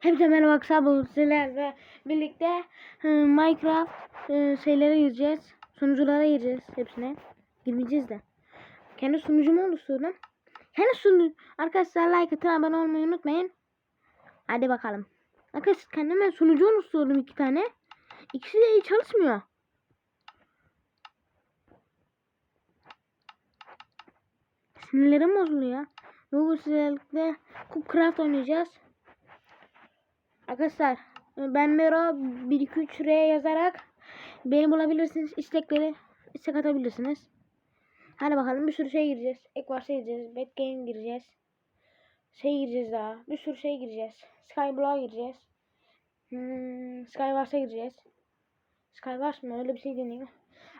Hepsi merhaba arkadaşlar sizlerle birlikte Minecraft şeylere gireceğiz. Sunuculara gireceğiz hepsine. Girmeyeceğiz de. Kendi sunucumu oluşturdum. Kendi sunu Arkadaşlar like atın abone olmayı unutmayın. Hadi bakalım. Arkadaşlar kendime sunucu oluşturdum iki tane. İkisi de iyi çalışmıyor. Sinirlerim bozuluyor. Bu sizlerle Cookcraft oynayacağız. Arkadaşlar ben Mero 123 R yazarak beni bulabilirsiniz. İstekleri istek atabilirsiniz. Hadi bakalım bir sürü şey gireceğiz. Ekvars'a gireceğiz. Bad Game gireceğiz. Şey gireceğiz daha. Bir sürü şey gireceğiz. Skyblock'a gireceğiz. Hmm, Skywars'a gireceğiz. Skywars mı? Öyle bir şey deniyor.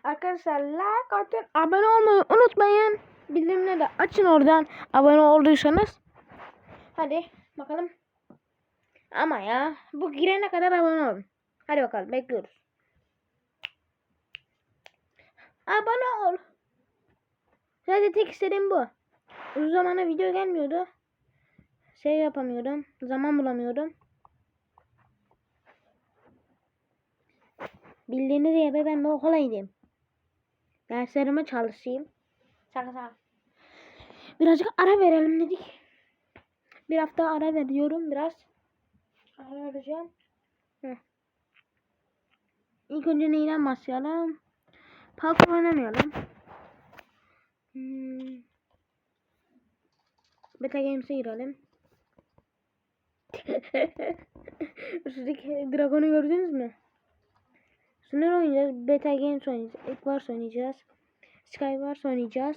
Arkadaşlar like atın. Abone olmayı unutmayın. Bildirimleri de açın oradan. Abone olduysanız. Hadi bakalım. Ama ya bu girene kadar abone olun. Hadi bakalım bekliyoruz. Abone ol. Sadece tek istediğim bu. Uzun zamana video gelmiyordu. Şey yapamıyordum. Zaman bulamıyordum. Bildiğiniz gibi ben bir okula gideyim. Derslerime çalışayım. Şaka şaka. Birazcık ara verelim dedik. Bir hafta ara veriyorum biraz. Vereceğim. Heh. İlk önce neyden başlayalım? Parkur oynamayalım. Hmm. Beta Games'e girelim. Üstteki Dragon'u gördünüz mü? Şunları oynayacağız. Beta Games oynayacağız. Equars oynayacağız. Skywars oynayacağız.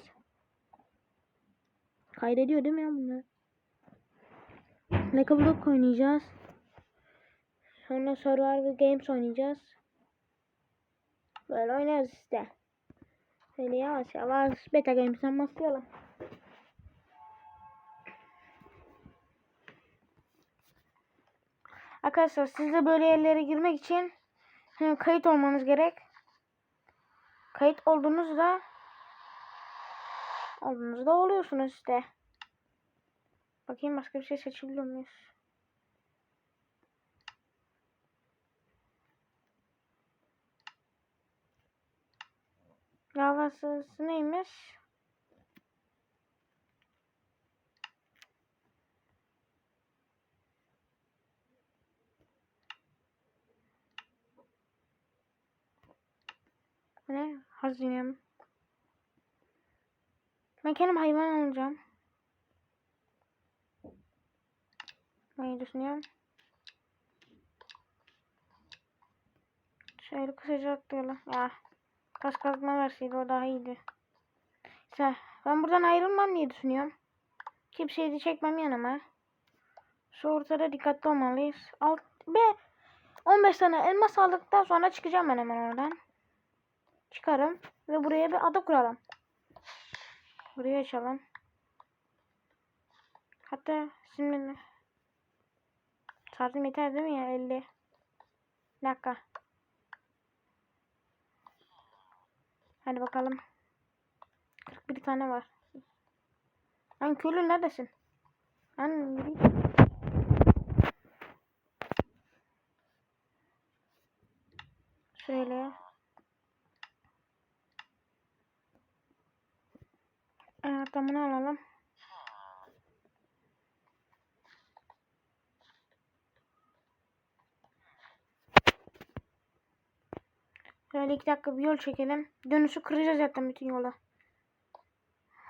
Kaydediyor değil mi ya bunlar? Lego Block oynayacağız. Sonra Survivor Games oynayacağız. Böyle oynarız işte. Böyle yavaş yavaş Beta Games'ten başlayalım. Arkadaşlar siz de böyle yerlere girmek için kayıt olmanız gerek. Kayıt olduğunuzda olduğunuzda oluyorsunuz işte. Bakayım başka bir şey seçebiliyor muyuz? Java'sı neymiş? Ne? Hazinem. Ben kendim hayvan alacağım. Ben düşünüyorum. Şöyle kısaca atlayalım. Ya. Kas kazma verseydi o daha iyiydi. İşte ben buradan ayrılmam diye düşünüyorum. Kimseyi de çekmem yanıma. Şu ortada dikkatli olmalıyız. Alt ve 15 tane elmas aldıktan sonra çıkacağım ben hemen oradan çıkarım ve buraya bir ada kuralım. Burayı açalım. Hatta şimdi Saatim yeter değil mi ya 50 Bir dakika. Hadi bakalım. 41 tane var. Lan köylü neredesin? Lan yürü. Şöyle. Evet bunu alalım. Şöyle iki dakika bir yol çekelim. Dönüşü kıracağız zaten bütün yola.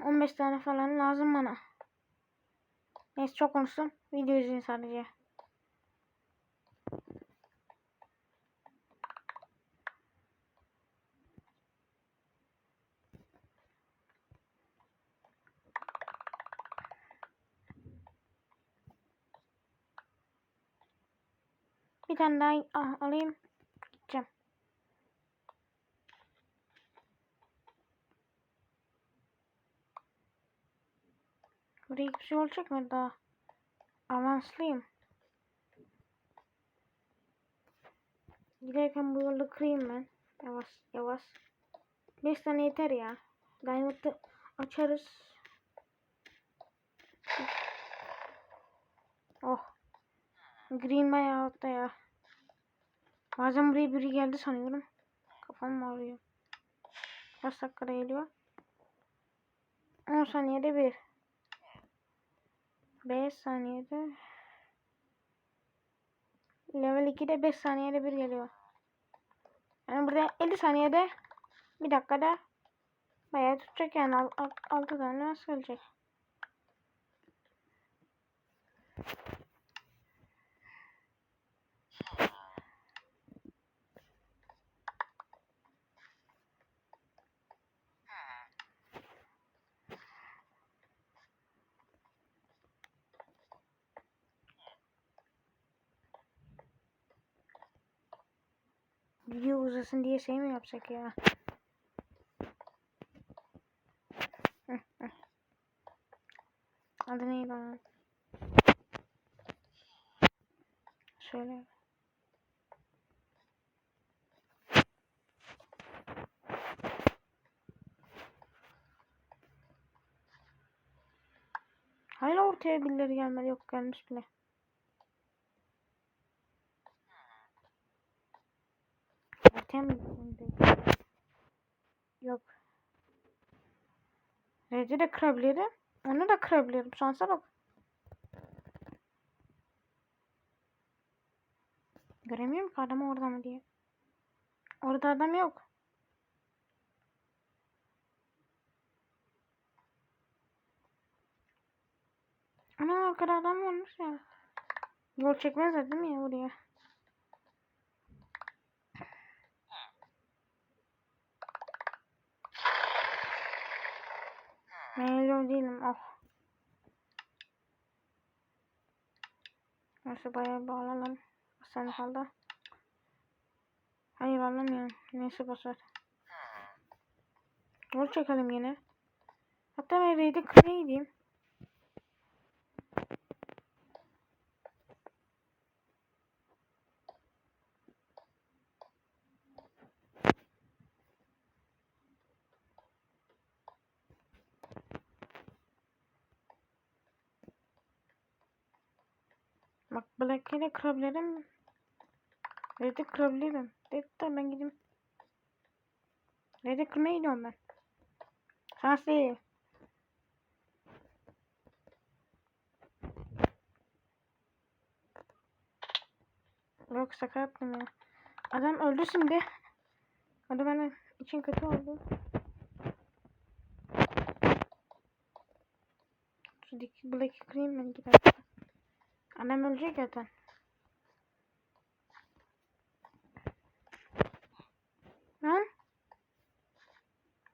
15 tane falan lazım bana. Neyse çok konuştum. Video izleyin sadece. Bir tane daha ah, alayım. Gideceğim. Buraya hiçbir şey olacak mı daha? Avanslıyım. Giderken bu yolu kırayım ben. Yavaş yavaş. 5 tane yeter ya. Diamond'ı açarız. Oh. Green bayağı altta ya. Bazen buraya biri geldi sanıyorum. Kafam ağrıyor. Kaç dakikada geliyor? 10 saniyede bir. 5 saniyede. Level 2'de 5 saniyede bir geliyor. Yani burada 50 saniyede bir dakikada bayağı tutacak yani 6 tane nasıl gelecek? Video uzasın diye şey mi yapsak ya? Adı neydi onun? Söyle. Hala ortaya birileri gelmedi. Yok gelmiş bile. Mı gitmedi? Yok. Red'i de kırabilirim. Onu da kırabilirim. Şansa bak. Göremiyorum ki adam orada mı diye. Orada adam yok. Ama arkada adam varmış ya. Yol çekmezler değil mi ya buraya? Meylo değilim. Oh. Neyse bayağı bağlanalım. Sen kaldı. Hayır anlamıyorum. Neyse basar. Yol çekelim yine. Hatta ben raid'e kırmaya Bak Black ile kırabilirim. Red'i kırabilirim. Red de ben gideyim. Red'i kırmaya gidiyorum ben. Şans değil. Yok şaka yaptım ya. Adam öldü şimdi. Adam bana için kötü oldu. Şuradaki Black'i kırayım ben dakika. Annem ölecek zaten. Lan?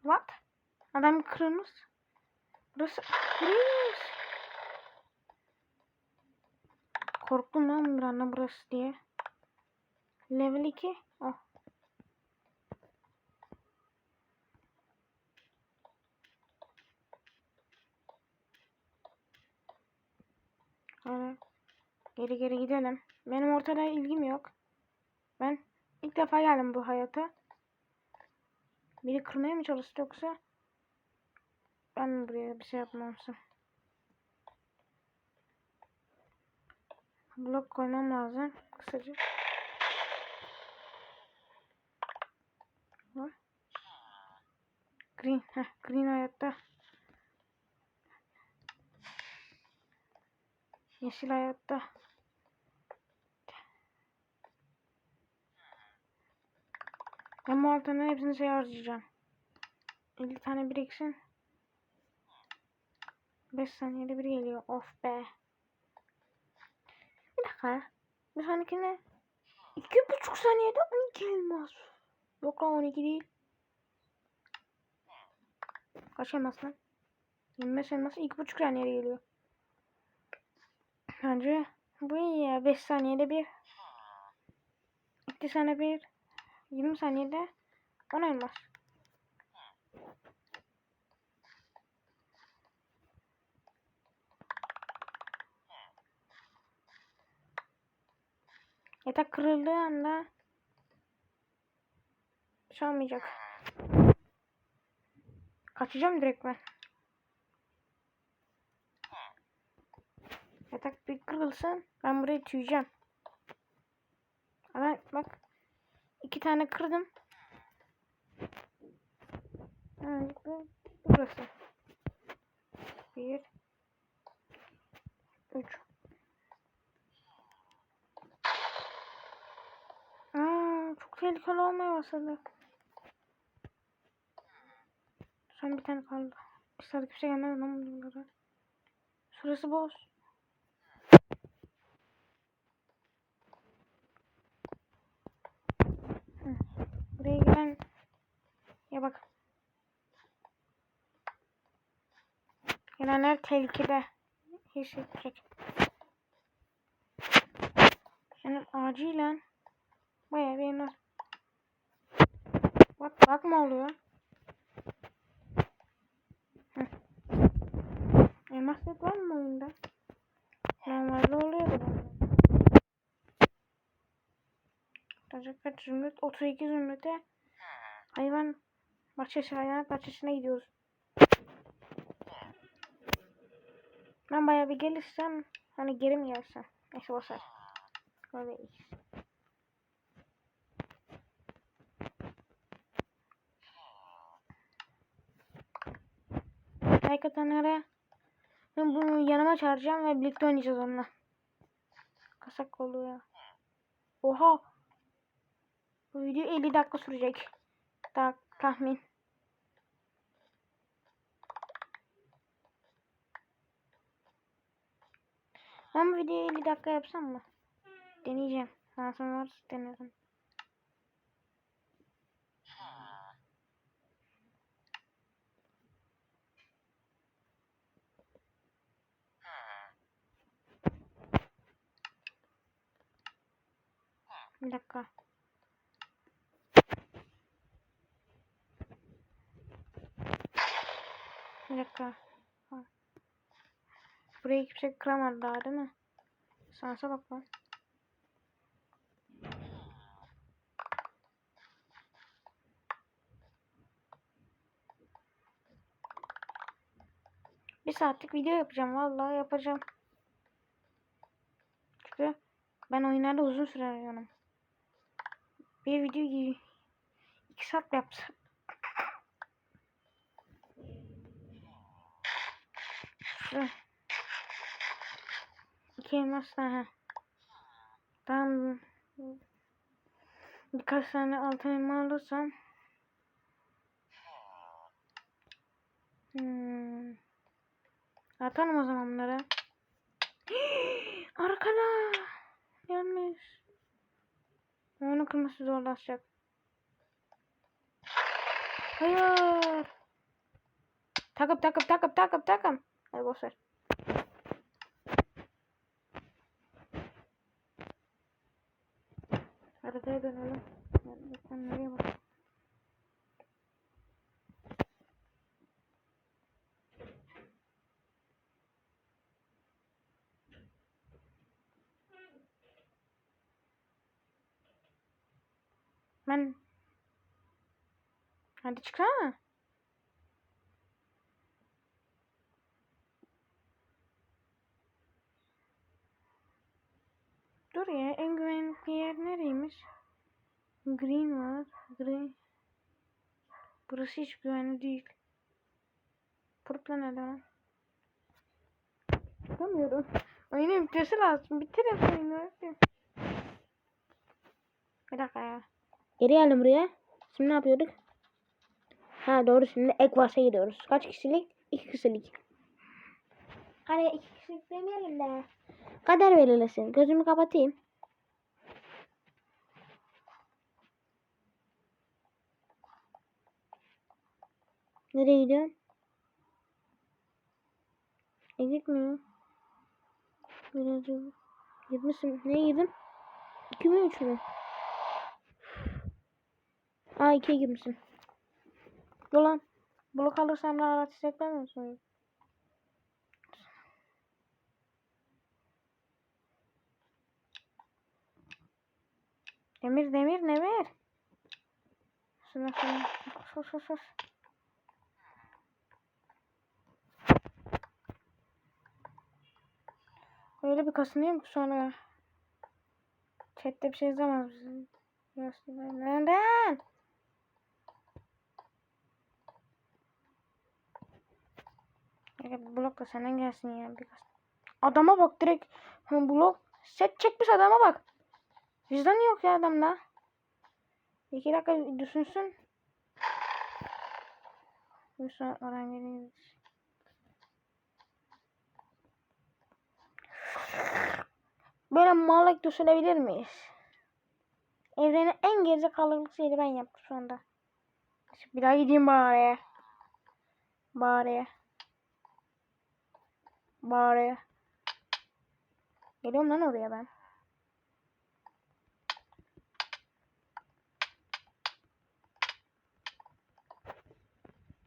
What? Adam kırılmış. Burası kırılmış. Korktum lan bir anda burası diye. Level 2. Oh. Evet. Geri geri gidelim. Benim ortada ilgim yok. Ben ilk defa geldim bu hayata. Biri kırmaya mı çalıştı yoksa ben buraya bir şey yapmamışım. Blok koymam lazım. Kısaca. Green. Heh, green hayatta. Yeşil hayatta. Ben bu altından hepsini şey harcayacağım. 50 tane biriksin. 5 saniyede bir geliyor. Of be. Bir dakika. Bir sonrakine 2,5 saniyede 12 elmas. Yok lan 12 değil. Kaç elmas lan? 25 elması 2,5 saniyede geliyor. Bence bu iyi ya. 5 saniyede bir. 2 saniye bir. 20 saniyede 10 elmas. Yatak kırıldığı anda bir şey olmayacak. Kaçacağım direkt ben. Yatak bir kırılsın ben burayı tüyeceğim. Ben bak iki tane kırdım. Burası. Bir. Üç. Aa, çok tehlikeli olmaya başladı. Son bir tane kaldı. Bir saat kimse gelmedi lan bunlara. Şurası boş. Hı. Buraya gelen ya bak. Gelenler tehlikede hissedecek. Yani acilen bayağı bir yener. Bak bak mı oluyor? Elmas set var mı oyunda? Normalde oluyordu bende. Kaç kaç zümrüt? 32 zümrüte hayvan bahçesi hayvanat bahçesine gidiyoruz. Ben bayağı bir gelirsem hani geri mi gelsem? Neyse boşver. Öyle iyi. Like atanlara ben bunu yanıma çağıracağım ve birlikte oynayacağız onunla. Kasak oluyor. Oha. Bu video 50 dakika sürecek. Ta tahmin. Ben bu videoyu 50 dakika yapsam mı? Deneyeceğim. Şansım varsa denerim. Bir dakika. Bir dakika. Burayı kimse kıramadı daha değil mi? Sansa bak lan. Bir saatlik video yapacağım. Vallahi yapacağım. Çünkü ben oyunlarda uzun süre oynuyorum. Bir video iki saat yapsam. Şu. İki elmas daha. Tamam. Birkaç tane altın elma alırsam. Hmm. Atalım o zaman bunları. Arkada. Yanlış. Onu kırması zorlaşacak. Hayır. Takıp takıp takıp takıp takım. Hadi boş Haritaya dönelim. Sen nereye bak? Ben Hadi çıksana. Dur ya en güvenli yer nereymiş? Green var. Green. Burası hiç güvenli değil. Purple nerede lan? Çıkamıyorum. Oyunu bitirmesi lazım. Bitirin oyunu. Bir dakika ya. Geri geldim buraya. Şimdi ne yapıyorduk? Ha doğru şimdi Ekvas'a gidiyoruz. Kaç kişilik? İki kişilik. Hani iki kişilik demeyelim de. Kader belirlesin. Gözümü kapatayım. Nereye gidiyorsun? E gitmiyor. Birazcık girmişsin. Neye girdin? 2 mi 3 mü? Aa 2'ye girmişsin. Dur lan. Blok alırsam daha rahat hissetmem misin? Demir demir demir. Şuna şuna. Sus sus sus. Öyle bir kasınayım ki sonra Chatte bir şey yazamaz mısın? Neden? Blok da senden gelsin ya biraz. Adama bak direkt blok set çekmiş adama bak. Vicdan yok ya adamda. İki dakika düşünsün. Bir sonra oradan geliyoruz. Böyle mallık düşünebilir miyiz? Evrenin en gerizekalı şeyi ben yaptım şu anda. Bir daha gideyim bari. Bari. Bari. Geliyorum lan oraya ben.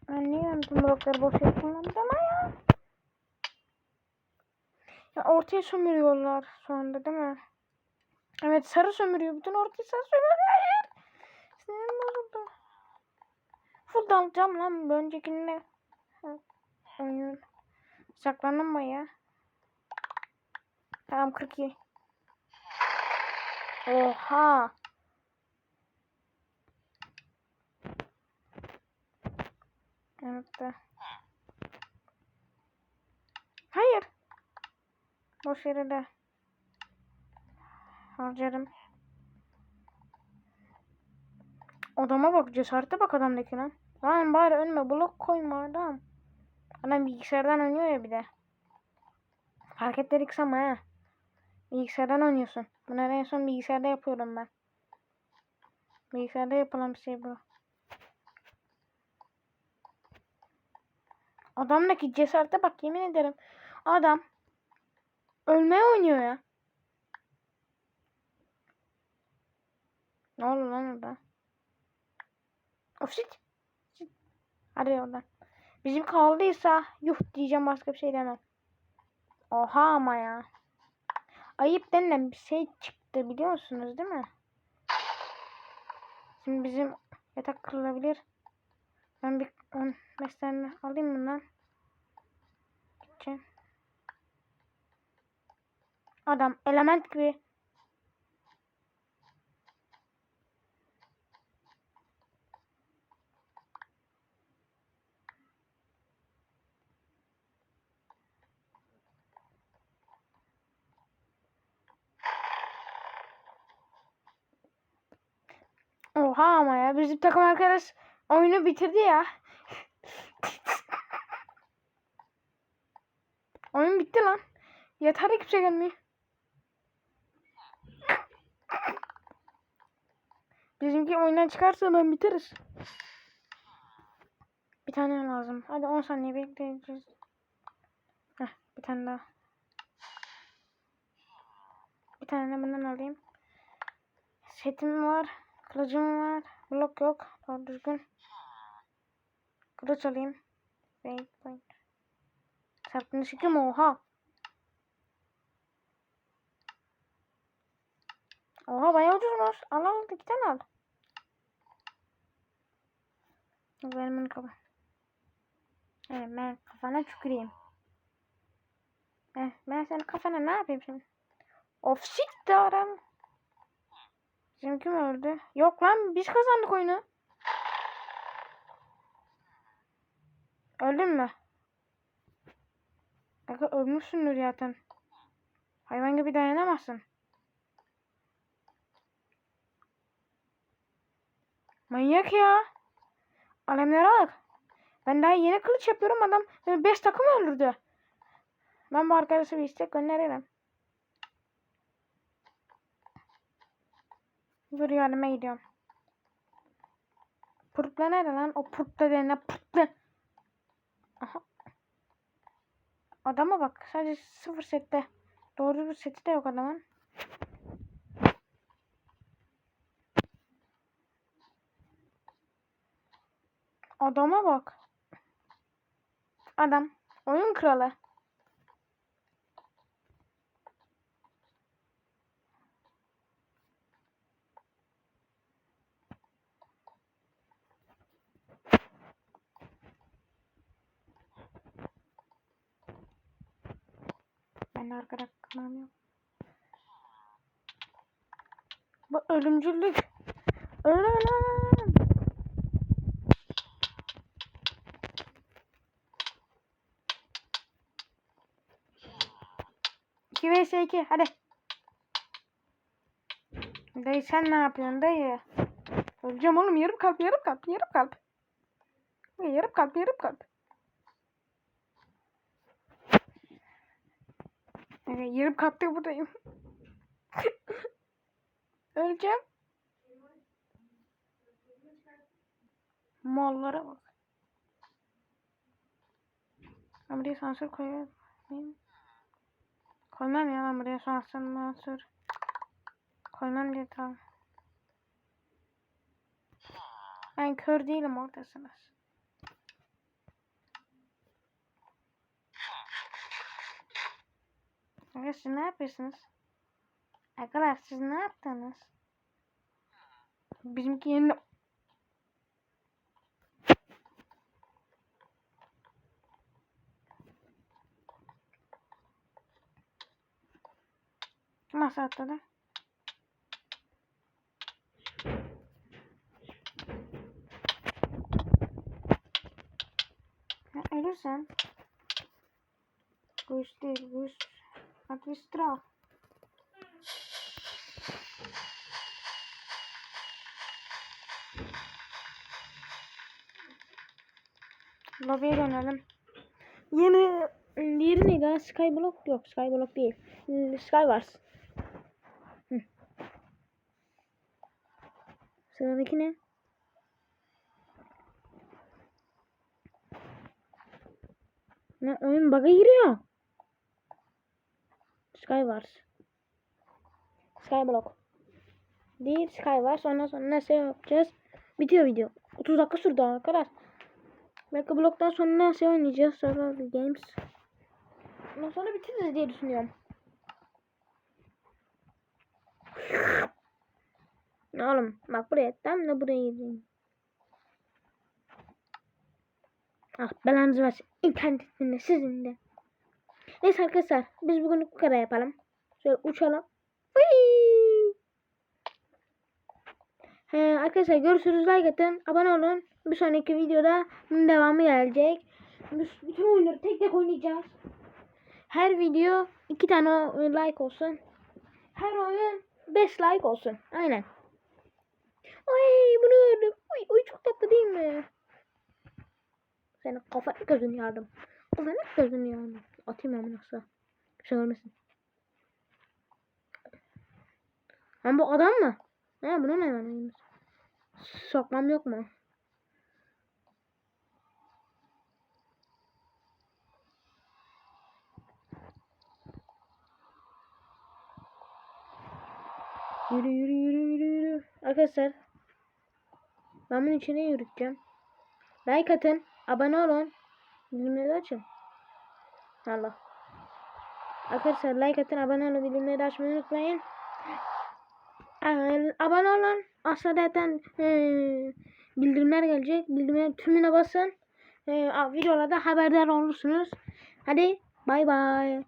Ben tüm blokları boş kullandım ama ya? Ya ortaya sömürüyorlar şu anda değil mi? Evet sarı sömürüyor. Bütün ortayı sarı sömürüyor. Hayır. Sinirim bozuldu. Full dalacağım lan. Öncekinde. Oyun. Saklandım baya. Tamam 42. Oha. De. Hayır. Boş yere de. Harcarım. Adama bak cesarete bak adamdaki lan. Lan bari önüme blok koyma adam. Adam bilgisayardan oynuyor ya bir de. Hareketleri kısama ha. Bilgisayardan oynuyorsun. Bunları en son bilgisayarda yapıyorum ben. Bilgisayarda yapılan bir şey bu. Adamdaki cesarete bak yemin ederim. Adam ölmeye oynuyor ya. Ne oldu lan orada? Of shit. Shit. Hadi oradan. Bizim kaldıysa yuh diyeceğim başka bir şey demem. Oha ama ya. Ayıp denilen bir şey çıktı biliyor musunuz değil mi? Şimdi bizim yatak kırılabilir. Ben bir 15 tane alayım bundan. Gideceğim. Adam element gibi. Oha ama ya bizim takım arkadaş oyunu bitirdi ya. Oyun bitti lan. Yeter de kimse gelmiyor. Bizimki oyundan çıkarsa ben biteriz. Bir tane lazım. Hadi 10 saniye bekleyeceğiz. Heh, bir tane daha. Bir tane de bundan alayım. Setim var. Kılıcım var. Blok yok. Doğru düzgün. Kılıç alayım. Wait, wait. Serpilmiş iki mi? Oha. Oha bayağı ucuzmuş. Al al iki tane al. Benim kafa. Evet ben kafana tüküreyim. Eh, ben senin kafana ne yapayım şimdi? Of shit de adam. Bizim kim öldü? Yok lan biz kazandık oyunu. Öldün mü? Aga ölmüşsündür zaten. Hayvan gibi dayanamazsın. Manyak ya. Alemlere bak. Ben daha yeni kılıç yapıyorum adam 5 takım öldürdü. Ben bu arkadaşı bir istek gönderirim. Dur yardıma gidiyorum. Pırtla nerede lan? O pırtla denen pırtla. Aha. Adama bak. Sadece sıfır sette. Doğru bir seti de yok adamın. Adama bak. Adam. Oyun kralı. Ben de arkada yok. Bu ölümcüllük. Ölüm. İki vs iki hadi. Dayı sen ne yapıyorsun dayı? Öleceğim oğlum yarım kalp yarım kalp yarım kalp. Yarım kalp yarım kalp. Evet, yarım kalpte buradayım. Öleceğim. Mallara bak. Ben buraya sansür koyayım. Koymam ya ben buraya sansür mansür. Koymam diye tamam. Ben kör değilim oradasınız. Evet siz ne yapıyorsunuz? Arkadaşlar siz ne yaptınız? Bizimki. Kim masa atladı? Ha, ölürsen. Bu iş değil, bu iş. Administra. Lobiye dönelim. Yeni diğeri neydi? Skyblock yok. Skyblock değil. Skywars. Hı. Sıradaki ne? Ne oyun bug'a giriyor. Skywars. Skyblock. Değil Skywars. Ondan sonra ne şey yapacağız? Bitiyor video. 30 dakika sürdü arkadaşlar. Belki bloktan sonra şey oynayacağız. Survival Games. Ondan sonra bitiririz diye düşünüyorum. Oğlum bak buraya tam da buraya gideyim. Ah belanızı versin. İnternetin de sizin de. Neyse arkadaşlar biz bugün bu kadar yapalım. Şöyle uçalım. He, arkadaşlar görüşürüz. Like atın. Abone olun. Bir sonraki videoda bunun devamı gelecek. Bütün oyunları tek tek oynayacağız. Her video iki tane like olsun. Her oyun 5 like olsun. Aynen. Ay bunu gördüm. Uy, uy çok tatlı değil mi? Senin kafanı gözünü yardım. Kafanı gözünü yardım. Atayım ben bunu nasıl? Bir şey görmesin. Ama bu adam mı? He bunu ne vermeyeyim? Sokmam yok mu? Yürü yürü yürü yürü yürü. Arkadaşlar. Ben bunun içine yürüteceğim. Like atın. Abone olun. Bildirimleri açın. Allah. Arkadaşlar like atın. Abone olun. Bildirimleri açmayı unutmayın. Ee, abone olun. Aşağıda zaten e, bildirimler gelecek. Bildirimlerin tümüne basın. E, videolarda haberdar olursunuz. Hadi bay bay.